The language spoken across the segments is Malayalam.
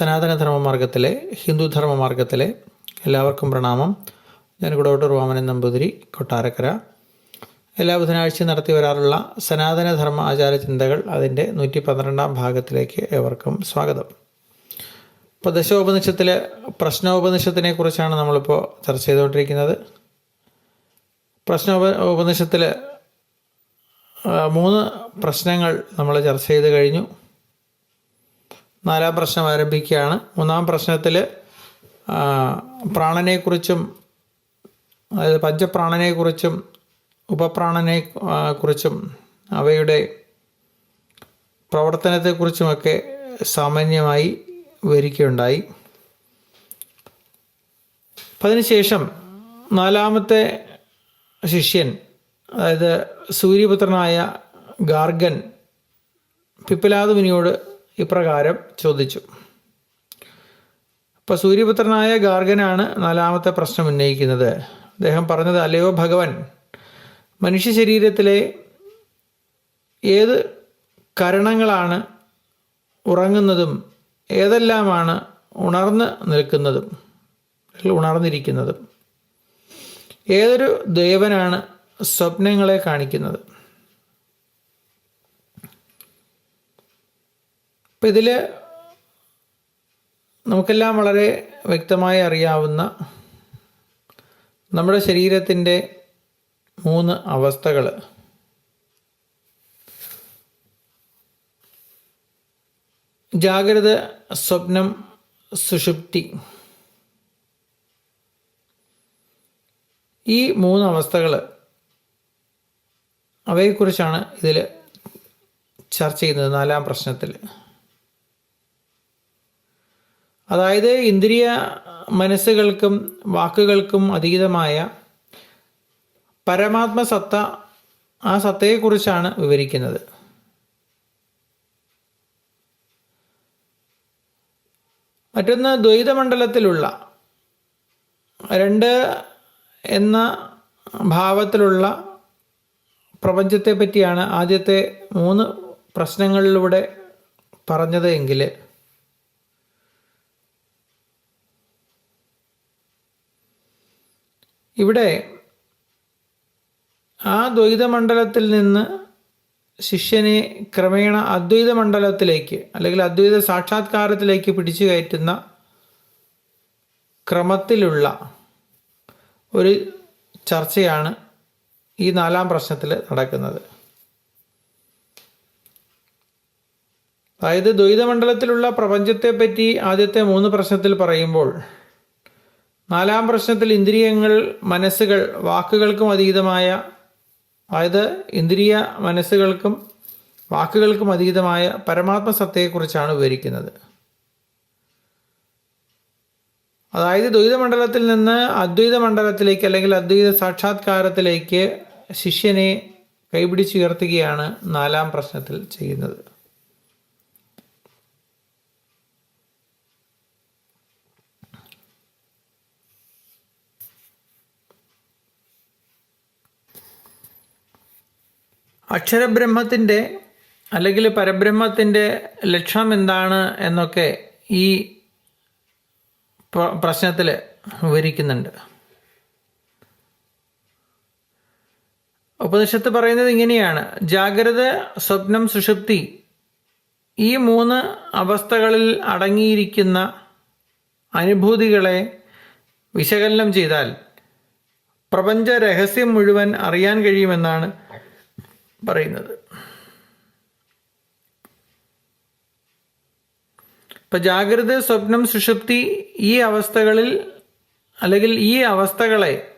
സനാതനധർമ്മ മാർഗത്തിലെ ഹിന്ദുധർമ്മ മാർഗത്തിലെ എല്ലാവർക്കും പ്രണാമം. ഞാൻ കുടോട്ടർ വാമനൻ നമ്പൂതിരി കൊട്ടാരക്കര. എല്ലാ ബുധനാഴ്ചയും നടത്തി വരാറുള്ള സനാതനധർമ്മ ആചാര ചിന്തകൾ അതിന്റെ നൂറ്റി പന്ത്രണ്ടാം ഭാഗത്തിലേക്ക് ഏവർക്കും സ്വാഗതം. ഇപ്പോൾ ദശോപനിഷത്തിലെ പ്രശ്നോപനിഷത്തിനെ കുറിച്ചാണ് നമ്മളിപ്പോൾ ചർച്ച ചെയ്തുകൊണ്ടിരിക്കുന്നത്. പ്രശ്നോപ ഉപനിഷത്തിൽ മൂന്ന് പ്രശ്നങ്ങൾ നമ്മൾ ചർച്ച ചെയ്ത് കഴിഞ്ഞു. നാലാം പ്രശ്നം ആരംഭിക്കുകയാണ്. മൂന്നാം പ്രശ്നത്തിൽ പ്രാണനെക്കുറിച്ചും അതായത് പഞ്ചപ്രാണനെക്കുറിച്ചും ഉപപ്രാണനെ കുറിച്ചും അവയുടെ പ്രവർത്തനത്തെക്കുറിച്ചുമൊക്കെ സാമാന്യമായി വിവരിക്കുകയുണ്ടായി. അപ്പം അതിനുശേഷം നാലാമത്തെ ശിഷ്യൻ അതായത് സൂര്യപുത്രനായ ഗാർഗൻ പിപ്പലാതുവിനിയോട് ഇപ്രകാരം ചോദിച്ചു. അപ്പോൾ സൂര്യപുത്രനായ ഗാർഗനാണ് നാലാമത്തെ പ്രശ്നം ഉന്നയിക്കുന്നത്. അദ്ദേഹം പറഞ്ഞത് അല്ലയോ ഭഗവൻ മനുഷ്യ ശരീരത്തിലെ ഏത് കരണങ്ങളാണ് ഉറങ്ങുന്നതും ഏതെല്ലാമാണ് ഉണർന്ന് നിൽക്കുന്നതും ഉണർന്നിരിക്കുന്നതും? ഏതൊരു ദേവനാണ് സ്വപ്നങ്ങളെ കാണിക്കുന്നത്? അപ്പം ഇതിൽ നമുക്കെല്ലാം വളരെ വ്യക്തമായി അറിയാവുന്ന നമ്മുടെ ശരീരത്തിന്റെ മൂന്ന് അവസ്ഥകൾ ജാഗ്രത സ്വപ്നം സുഷുപ്തി. ഈ മൂന്ന് അവസ്ഥകൾ അവയെക്കുറിച്ചാണ് ഇതിൽ ചർച്ച ചെയ്യുന്നത് നാലാം പ്രശ്നത്തിൽ അതായത് ഇന്ദ്രിയ മനസ്സുകൾക്കും വാക്കുകൾക്കും അതീതമായ പരമാത്മസത്ത ആ സത്തയെക്കുറിച്ചാണ് വിവരിക്കുന്നത്. മറ്റൊന്ന് ദ്വൈതമണ്ഡലത്തിലുള്ള രണ്ട് എന്ന ഭാവത്തിലുള്ള പ്രപഞ്ചത്തെ പറ്റിയാണ് ആദ്യത്തെ മൂന്ന് പ്രശ്നങ്ങളിലൂടെ പറഞ്ഞത് എങ്കിൽ ഇവിടെ ആ ദ്വൈതമണ്ഡലത്തിൽ നിന്ന് ശിഷ്യനെ ക്രമേണ അദ്വൈത മണ്ഡലത്തിലേക്ക് അല്ലെങ്കിൽ അദ്വൈത സാക്ഷാത്കാരത്തിലേക്ക് പിടിച്ചു കയറ്റുന്ന ക്രമത്തിലുള്ള ഒരു ചർച്ചയാണ് ഈ നാലാം പ്രശ്നത്തിൽ നടക്കുന്നത്. അതായത് ദ്വൈതമണ്ഡലത്തിലുള്ള പ്രപഞ്ചത്തെപ്പറ്റി ആദ്യത്തെ മൂന്ന് പ്രശ്നത്തിൽ പറയുമ്പോൾ നാലാം പ്രശ്നത്തിൽ ഇന്ദ്രിയങ്ങൾ മനസ്സുകൾ വാക്കുകൾക്കും അതീതമായ അതായത് ഇന്ദ്രിയ മനസ്സുകൾക്കും വാക്കുകൾക്കും അതീതമായ പരമാത്മസത്തയെക്കുറിച്ചാണ് വിവരിക്കുന്നത്. അതായത് ദ്വൈതമണ്ഡലത്തിൽ നിന്ന് അദ്വൈത മണ്ഡലത്തിലേക്ക് അല്ലെങ്കിൽ അദ്വൈത സാക്ഷാത്കാരത്തിലേക്ക് ശിഷ്യനെ കൈപിടിച്ചുയർത്തുകയാണ് നാലാം പ്രശ്നത്തിൽ ചെയ്യുന്നത്. അക്ഷരബ്രഹ്മത്തിന്റെ അല്ലെങ്കിൽ പരബ്രഹ്മത്തിന്റെ ലക്ഷ്യം എന്താണ് എന്നൊക്കെ ഈ പ്രശ്നത്തിൽ വിവരിക്കുന്നുണ്ട്. ഉപനിഷത്ത് പറയുന്നത് ഇങ്ങനെയാണ്. ജാഗ്രത സ്വപ്നം സുഷുപ്തി ഈ മൂന്ന് അവസ്ഥകളിൽ അടങ്ങിയിരിക്കുന്ന അനുഭൂതികളെ വിശകലനം ചെയ്താൽ പ്രപഞ്ച രഹസ്യം മുഴുവൻ അറിയാൻ കഴിയുമെന്നാണ് പറയുന്നത്. ഇപ്പൊ ജാഗ്രത സ്വപ്നം സുഷുപ്തി ഈ അവസ്ഥകളിൽ അല്ലെങ്കിൽ ഈ അവസ്ഥകളെ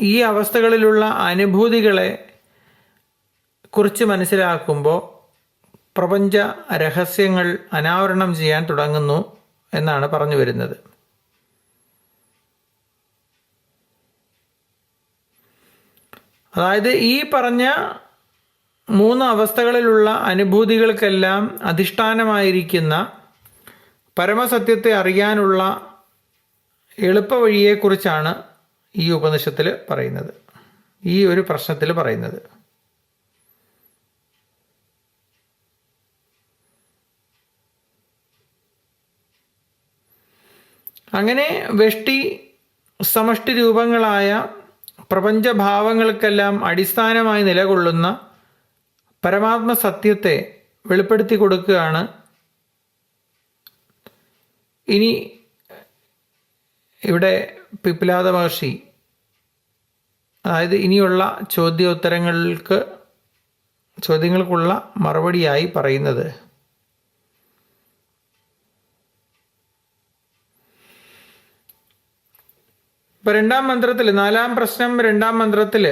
ഈ അവസ്ഥകളിലുള്ള അനുഭൂതികളെ കുറിച്ച് മനസ്സിലാക്കുമ്പോൾ പ്രപഞ്ച രഹസ്യങ്ങൾ അനാവരണം ചെയ്യാൻ തുടങ്ങുന്നു എന്നാണ് പറഞ്ഞു വരുന്നത്. അതായത് ഈ പറഞ്ഞ മൂന്ന് അവസ്ഥകളിലുള്ള അനുഭൂതികൾക്കെല്ലാം അധിഷ്ഠാനമായിരിക്കുന്ന പരമസത്യത്തെ അറിയാനുള്ള എളുപ്പവഴിയെക്കുറിച്ചാണ് ഈ ഉപനിഷത്തിൽ പറയുന്നത്. ഈ ഒരു പ്രശ്നത്തിൽ പറയുന്നത്. അങ്ങനെ വെഷ്ടി സമഷ്ടി രൂപങ്ങളായ പ്രപഞ്ചഭാവങ്ങൾക്കെല്ലാം അടിസ്ഥാനമായി നിലകൊള്ളുന്ന പരമാത്മ സത്യത്തെ വെളിപ്പെടുത്തി കൊടുക്കുകയാണ്. ഇനി ഇവിടെ പിപ്പിലാത മഹർഷി അതായത് ഇനിയുള്ള ചോദ്യോത്തരങ്ങൾക്ക് ചോദ്യങ്ങൾക്കുള്ള മറുപടിയായി പറയുന്നത് ഇപ്പൊ രണ്ടാം മന്ത്രത്തിൽ നാലാം പ്രശ്നം രണ്ടാം മന്ത്രത്തിൽ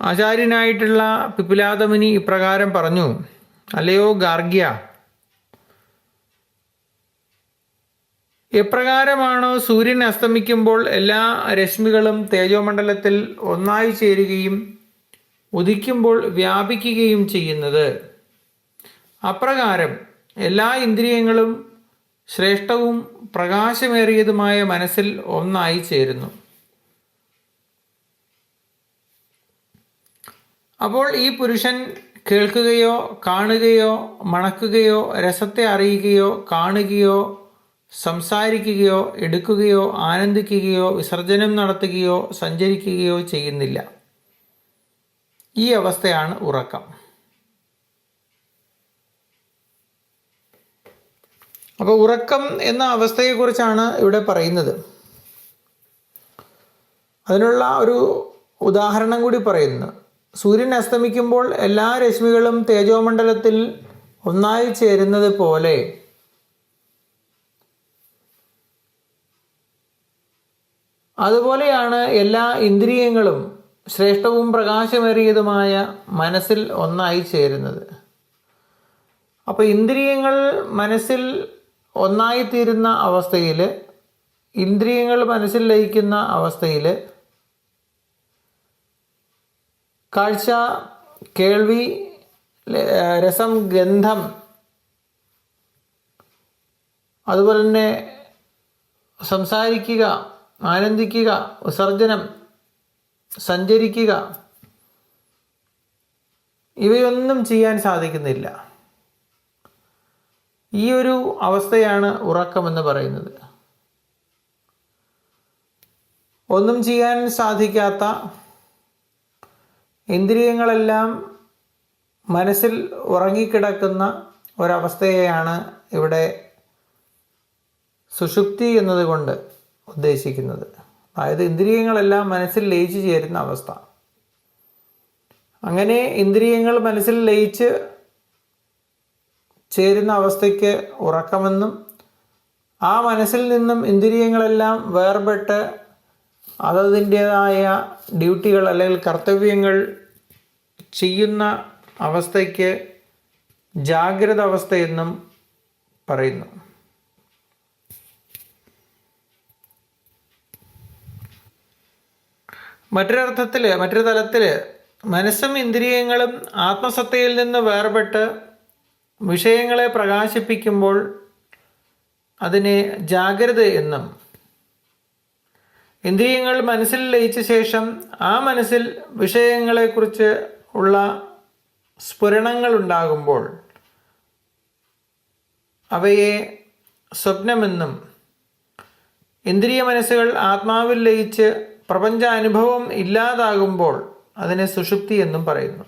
ആചാര്യനായിട്ടുള്ള പിപ്പിലാദമുനി ഇപ്രകാരം പറഞ്ഞു അല്ലയോ ഗാർഗ്യ എപ്രകാരമാണോ സൂര്യൻ അസ്തമിക്കുമ്പോൾ എല്ലാ രശ്മികളും തേജോമണ്ഡലത്തിൽ ഒന്നായി ചേരുകയും ഉദിക്കുമ്പോൾ വ്യാപിക്കുകയും ചെയ്യുന്നത്? അപ്രകാരം എല്ലാ ഇന്ദ്രിയങ്ങളും ശ്രേഷ്ഠവും പ്രകാശമേറിയതുമായ മനസ്സിൽ ഒന്നായി ചേരുന്നു. അപ്പോൾ ഈ പുരുഷൻ കേൾക്കുകയോ കാണുകയോ മണക്കുകയോ രസത്തെ അറിയുകയോ കാണുകയോ സംസാരിക്കുകയോ എടുക്കുകയോ ആനന്ദിക്കുകയോ വിസർജനം നടത്തുകയോ സഞ്ചരിക്കുകയോ ചെയ്യുന്നില്ല. ഈ അവസ്ഥയാണ് ഉറക്കം. അപ്പോൾ ഉറക്കം എന്ന അവസ്ഥയെക്കുറിച്ചാണ് ഇവിടെ പറയുന്നത്. അതിനുള്ള ഒരു ഉദാഹരണം കൂടി പറയുന്നു. സൂര്യൻ അസ്തമിക്കുമ്പോൾ എല്ലാ രശ്മികളും തേജോമണ്ഡലത്തിൽ ഒന്നായി ചേരുന്നത് പോലെ അതുപോലെയാണ് എല്ലാ ഇന്ദ്രിയങ്ങളും ശ്രേഷ്ഠവും പ്രകാശമേറിയതുമായ മനസ്സിൽ ഒന്നായി ചേരുന്നത്. അപ്പോൾ ഇന്ദ്രിയങ്ങൾ മനസ്സിൽ ഒന്നായിത്തീരുന്ന അവസ്ഥയിൽ ഇന്ദ്രിയങ്ങൾ മനസ്സിൽ ലയിക്കുന്ന അവസ്ഥയിൽ കാഴ്ച കേൾവി രസം ഗന്ധം അതുപോലെ തന്നെ സംസാരിക്കുക ആനന്ദിക്കുക വിസർജനം സഞ്ചരിക്കുക ഇവയൊന്നും ചെയ്യാൻ സാധിക്കുന്നില്ല. ഈ ഒരു അവസ്ഥയാണ് ഉറക്കമെന്ന് പറയുന്നത്. ഒന്നും ചെയ്യാൻ സാധിക്കാത്ത ഇന്ദ്രിയങ്ങളെല്ലാം മനസ്സിൽ ഉറങ്ങിക്കിടക്കുന്ന ഒരവസ്ഥയെയാണ് ഇവിടെ സുഷുപ്തി എന്നതുകൊണ്ട് ഉദ്ദേശിക്കുന്നത്. അതായത് ഇന്ദ്രിയങ്ങളെല്ലാം മനസ്സിൽ ലയിച്ചു ചേരുന്ന അവസ്ഥ. അങ്ങനെ ഇന്ദ്രിയങ്ങൾ മനസ്സിൽ ലയിച്ച് ചേരുന്ന അവസ്ഥയ്ക്ക് ഉറക്കമെന്നും ആ മനസ്സിൽ നിന്നും ഇന്ദ്രിയങ്ങളെല്ലാം വേർപെട്ട് അതതിന്റേതായ ഡ്യൂട്ടികൾ അല്ലെങ്കിൽ കർത്തവ്യങ്ങൾ ചെയ്യുന്ന അവസ്ഥയ്ക്ക് ജാഗ്രത അവസ്ഥയെന്നും പറയുന്നു. മറ്റൊരർത്ഥത്തിൽ മറ്റൊരു തലത്തിൽ മനസ്സും ഇന്ദ്രിയങ്ങളും ആത്മസത്തയിൽ നിന്ന് വേർപെട്ട് വിഷയങ്ങളെ പ്രകാശിപ്പിക്കുമ്പോൾ അതിനെ ജാഗ്രത എന്നും ഇന്ദ്രിയങ്ങൾ മനസ്സിൽ ലയിച്ച ശേഷം ആ മനസ്സിൽ വിഷയങ്ങളെക്കുറിച്ച് ഉള്ള സ്ഫുരണങ്ങൾ ഉണ്ടാകുമ്പോൾ അവയെ സ്വപ്നമെന്നും ഇന്ദ്രിയ മനസ്സുകൾ ആത്മാവിൽ ലയിച്ച് പ്രപഞ്ച അനുഭവം ഇല്ലാതാകുമ്പോൾ അതിനെ സുഷുപ്തി എന്നും പറയുന്നു.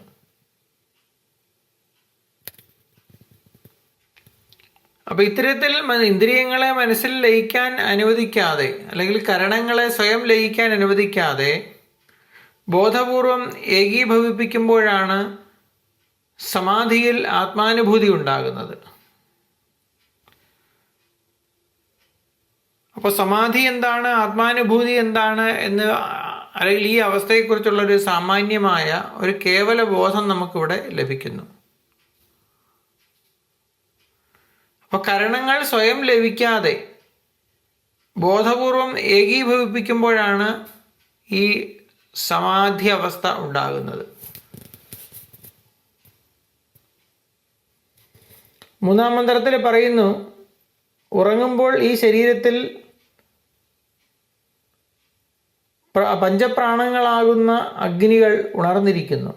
അപ്പൊ ഇത്തരത്തിൽ ഇന്ദ്രിയങ്ങളെ മനസ്സിൽ ലയിക്കാൻ അനുവദിക്കാതെ അല്ലെങ്കിൽ കരണങ്ങളെ സ്വയം ലയിക്കാൻ അനുവദിക്കാതെ ബോധപൂർവം ഏകീഭവിപ്പിക്കുമ്പോഴാണ് സമാധിയിൽ ആത്മാനുഭൂതി ഉണ്ടാകുന്നത്. അപ്പോൾ സമാധി എന്താണ് ആത്മാനുഭൂതി എന്താണ് എന്ന് അല്ലെങ്കിൽ ഈ അവസ്ഥയെക്കുറിച്ചുള്ള ഒരു സാമാന്യമായ ഒരു കേവല ബോധം നമുക്കിവിടെ ലഭിക്കുന്നു. അപ്പോൾ കരണങ്ങൾ സ്വയം ലഭിക്കാതെ ബോധപൂർവം ഏകീഭവിപ്പിക്കുമ്പോഴാണ് ഈ സമാധി അവസ്ഥ ഉണ്ടാകുന്നത്. മൂന്നാം മന്ത്രത്തിൽ പറയുന്നു ഉറങ്ങുമ്പോൾ ഈ ശരീരത്തിൽ പഞ്ചപ്രാണങ്ങളാകുന്ന അഗ്നികൾ ഉണർന്നിരിക്കുന്നു.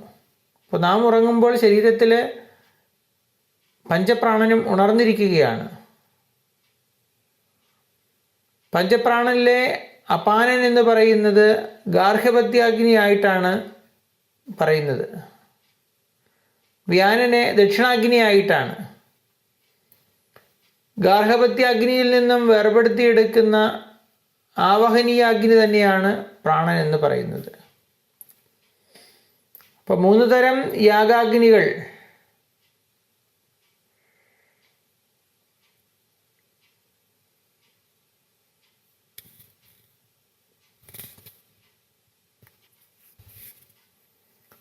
അപ്പോൾ നാം ഉറങ്ങുമ്പോൾ ശരീരത്തിൽ പഞ്ചപ്രാണനും ഉണർന്നിരിക്കുകയാണ്. പഞ്ചപ്രാണനിലെ അപാനൻ എന്ന് പറയുന്നത് ഗാർഹപത്യാഗ്നിയായിട്ടാണ് പറയുന്നത്. വ്യാനനെ ദക്ഷിണാഗ്നിയായിട്ടാണ്. ഗാർഹപത്യാഗ്നിയിൽ നിന്നും വേർപെടുത്തിയെടുക്കുന്ന ആവഹനീയാഗ്നി തന്നെയാണ് പ്രാണൻ എന്ന് പറയുന്നത്. അപ്പോൾ മൂന്ന് തരം യാഗാഗ്നികൾ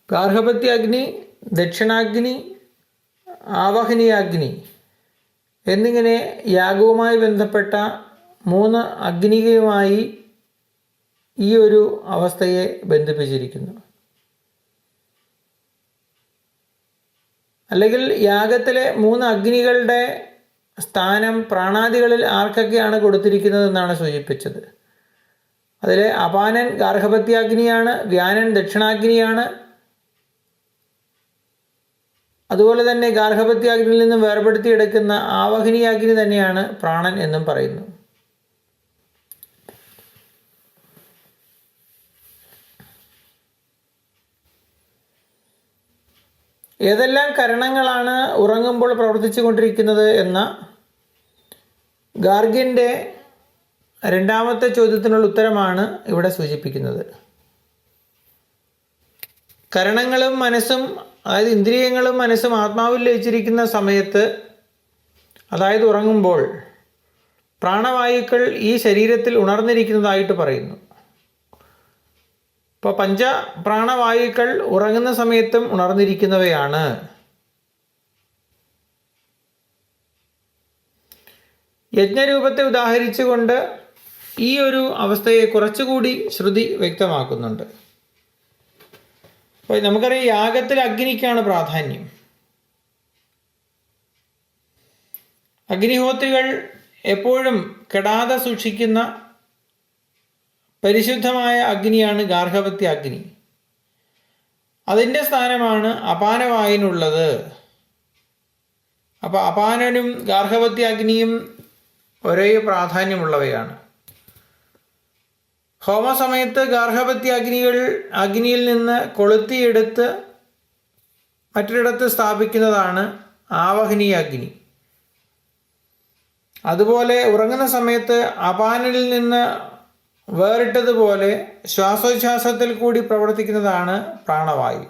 ഗാർഹപത്യാഗ്നി ദക്ഷിണാഗ്നി ആവഹനീയാഗ്നി എന്നിങ്ങനെ യാഗവുമായി ബന്ധപ്പെട്ട മൂന്ന് അഗ്നികയുമായി ഈ ഒരു അവസ്ഥയെ ബന്ധിപ്പിച്ചിരിക്കുന്നു. അല്ലെങ്കിൽ യാഗത്തിലെ മൂന്ന് അഗ്നികളുടെ സ്ഥാനം പ്രാണാദികളിൽ ആർക്കൊക്കെയാണ് കൊടുത്തിരിക്കുന്നതെന്നാണ് സൂചിപ്പിച്ചത്. അതിലെ അപാനൻ ഗാർഹപത്യാഗ്നിയാണ് വ്യാനൻ ദക്ഷിണാഗ്നിയാണ് അതുപോലെ തന്നെ ഗാർഹപത്യാഗ്നിയിൽ നിന്നും വേർപെടുത്തിയെടുക്കുന്ന ആവഹനിയാഗ്നി തന്നെയാണ് പ്രാണൻ എന്നും പറയുന്നു. ഏതെല്ലാം കരണങ്ങളാണ് ഉറങ്ങുമ്പോൾ പ്രവർത്തിച്ചു കൊണ്ടിരിക്കുന്നത് എന്ന ഗാർഗിന്റെ രണ്ടാമത്തെ ചോദ്യത്തിനുള്ള ഉത്തരമാണ് ഇവിടെ സൂചിപ്പിക്കുന്നത്. കരണങ്ങളും മനസ്സും അതായത് ഇന്ദ്രിയങ്ങളും മനസ്സും ആത്മാവിൽ ലയിച്ചിരിക്കുന്ന സമയത്ത് അതായത് ഉറങ്ങുമ്പോൾ പ്രാണവായുക്കൾ ഈ ശരീരത്തിൽ ഉണർന്നിരിക്കുന്നതായിട്ട് പറയുന്നു. ഇപ്പോൾ പഞ്ച പ്രാണവായുക്കൾ ഉറങ്ങുന്ന സമയത്തും ഉണർന്നിരിക്കുന്നവയാണ്. യജ്ഞരൂപത്തെ ഉദാഹരിച്ചുകൊണ്ട് ഈ ഒരു അവസ്ഥയെ കുറച്ചുകൂടി ശ്രുതി വ്യക്തമാക്കുന്നുണ്ട്. അപ്പോൾ നമുക്കറിയാം യാഗത്തിൽ അഗ്നിക്കാണ് പ്രാധാന്യം. അഗ്നിഹോത്രികൾ എപ്പോഴും കെടാതെ സൂക്ഷിക്കുന്ന പരിശുദ്ധമായ അഗ്നിയാണ് ഗാർഹവത്യ അഗ്നി. അതിന്റെ സ്ഥാനമാണ് അപാനവായനുള്ളത് അപ്പോൾ അപാനനും ഗാർഹവത്യ അഗ്നിയും ഒരേ പ്രാധാന്യമുള്ളവയാണ്. ഹോമസമയത്ത് ഗാർഹപത്യ അഗ്നികൾ അഗ്നിയിൽ നിന്ന് കൊളുത്തിയെടുത്ത് മറ്റൊരിടത്ത് സ്ഥാപിക്കുന്നതാണ് ആവഹനീയ അഗ്നി. അതുപോലെ ഉറങ്ങുന്ന സമയത്ത് അപാനിൽ നിന്ന് വേറിട്ടതുപോലെ ശ്വാസോച്ഛ്വാസത്തിൽ കൂടി പ്രവർത്തിക്കുന്നതാണ് പ്രാണവായു.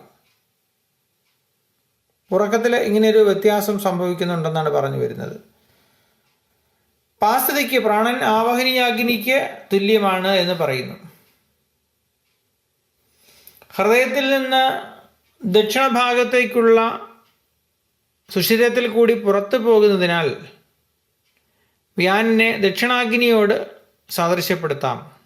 ഉറക്കത്തിൽ ഇങ്ങനെയൊരു വ്യത്യാസം സംഭവിക്കുന്നുണ്ടെന്നാണ് പറഞ്ഞു വരുന്നത്. പാസ്തിക്ക് പ്രാണൻ ആവഹനിയാഗ്നിക്ക് തുല്യമാണ് എന്ന് പറയുന്നു. ഹൃദയത്തിൽ നിന്ന് ദക്ഷിണഭാഗത്തേക്കുള്ള സുഷിരത്തിൽ കൂടി പുറത്തു പോകുന്നതിനാൽ വ്യാനിനെ ദക്ഷിണാഗ്നിയോട് സാദൃശ്യപ്പെടുത്താം.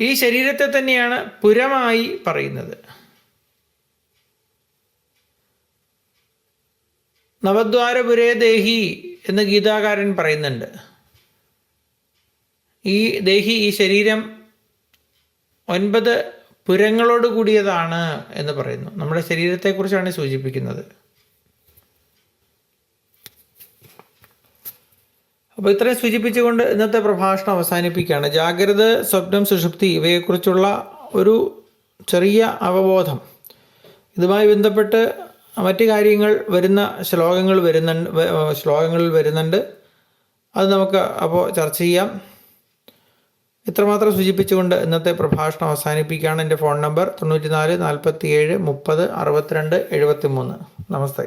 ഈ ശരീരത്തെ തന്നെയാണ് പുരമായി പറയുന്നത്. നവദ്വാരപുരേ ദേഹി എന്ന് ഗീതാകാരൻ പറയുന്നുണ്ട്. ഈ ദേഹി ഈ ശരീരം ഒൻപത് പുരങ്ങളോട് കൂടിയതാണ് എന്ന് പറയുന്നു. നമ്മുടെ ശരീരത്തെക്കുറിച്ചാണ് സൂചിപ്പിക്കുന്നത്. അപ്പോൾ ഇത്രയും സൂചിപ്പിച്ചുകൊണ്ട് ഇന്നത്തെ പ്രഭാഷണം അവസാനിപ്പിക്കുകയാണ്. ജാഗ്രത സ്വപ്നം സുഷുപ്തി ഇവയെക്കുറിച്ചുള്ള ഒരു ചെറിയ അവബോധം. ഇതുമായി ബന്ധപ്പെട്ട് മറ്റ് കാര്യങ്ങൾ വരുന്ന ശ്ലോകങ്ങൾ വരുന്നുണ്ട് ശ്ലോകങ്ങളിൽ വരുന്നുണ്ട്. അത് നമുക്ക് അപ്പോൾ ചർച്ച ചെയ്യാം. ഇത്രമാത്രം സൂചിപ്പിച്ചുകൊണ്ട് ഇന്നത്തെ പ്രഭാഷണം അവസാനിപ്പിക്കുകയാണ്. എന്റെ ഫോൺ നമ്പർ തൊണ്ണൂറ്റി നാല് നാൽപ്പത്തി ഏഴ് മുപ്പത് അറുപത്തിരണ്ട് എഴുപത്തി മൂന്ന് നമസ്തേ.